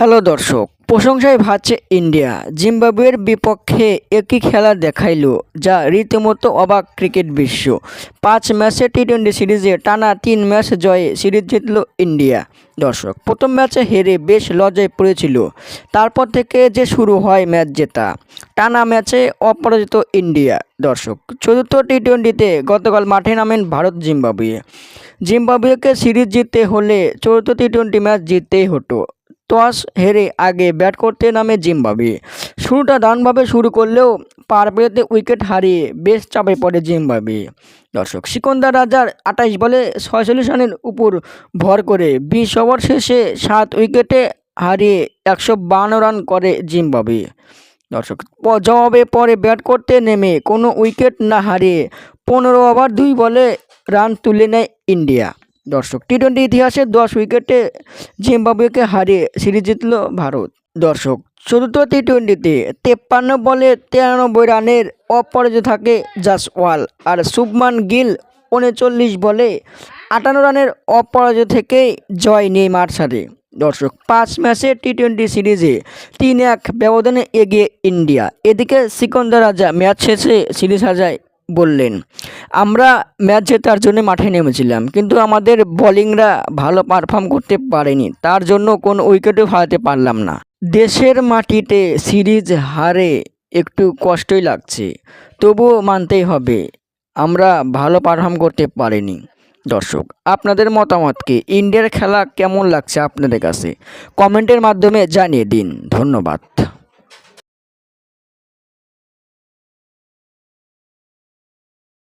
Hello দর্শক, প্রশংসায় ভাবছে ইন্ডিয়া। জিম্বাবুয়ের বিপক্ষে একই খেলা দেখাইলো, যা রীতিমতো অবাক ক্রিকেট বিশ্ব। পাঁচ ম্যাচে টি টোয়েন্টি সিরিজে টানা তিন ম্যাচ জয়ে সিরিজ জিতল ইন্ডিয়া। দর্শক, প্রথম ম্যাচে হেরে বেশ লজ্জায় পড়েছিল। তারপর থেকে যে শুরু হয় ম্যাচ জেতা, টানা ম্যাচে অপরাজিত ইন্ডিয়া। দর্শক, চতুর্থ টি টোয়েন্টিতে গতকাল মাঠে নামেন ভারত জিম্বাবুয়ে। জিম্বাবুয়েকে সিরিজ জিততে হলে চতুর্থ টি টোয়েন্টি ম্যাচ জিততেই হতো। টস হেরে আগে ব্যাট করতে নামে জিম্বাবুয়ে। শুরুটা দারুণভাবে শুরু করলেও পার পেতে উইকেট হারিয়ে বেশ চাপে পড়ে জিম্বাবুয়ে। দর্শক, সিকন্দার রাজার আঠাইশ বলে ছয়চল্লিশ রানের উপর ভর করে বিশ ওভার শেষে সাত উইকেটে হারিয়ে একশো বান্ন রান করে জিম্বাবুয়ে। দর্শক জবাবে পরে ব্যাট করতে নেমে কোনো উইকেট না হারিয়ে পনেরো ওভার দুই বলে রান তুলে নেয় ইন্ডিয়া। দর্শক টি টোয়েন্টি ইতিহাসে দশ উইকেটে জিম্বাবুয়েকে হারিয়ে সিরিজ জিতল ভারত। দর্শক, চতুর্থ টি টোয়েন্টিতে তেপ্পান্ন বলে তিরানব্বই রানের অপরাজিত থাকে জাসওয়াল আর শুভমান গিল উনচল্লিশ বলে আটান্ন রানের অপরাজিত থেকে জয় নেই মাঠ ছাড়ে দর্শক, পাঁচ ম্যাচে টি টোয়েন্টি সিরিজে তিন এক ব্যবধানে এগিয়ে ইন্ডিয়া। এদিকে সিকন্দর রাজা ম্যাচ শেষে সিরিজ হাজায় বললেন, আমরা ম্যাচ জেতার জন্য মাঠে নেমেছিলাম, কিন্তু আমাদের বোলিংরা ভালো পারফর্ম করতে পারেনি, তার জন্য কোনো উইকেটও হারাতে পারলাম না। দেশের মাটিতে সিরিজ হারে একটু কষ্টই লাগছে, তবুও মানতেই হবে, আমরা ভালো পারফর্ম করতে পারিনি। দর্শক, আপনাদের মতামতকে ইন্ডিয়ার খেলা কেমন লাগছে আপনাদের কাছে? কমেন্টের মাধ্যমে জানিয়ে দিন, ধন্যবাদ।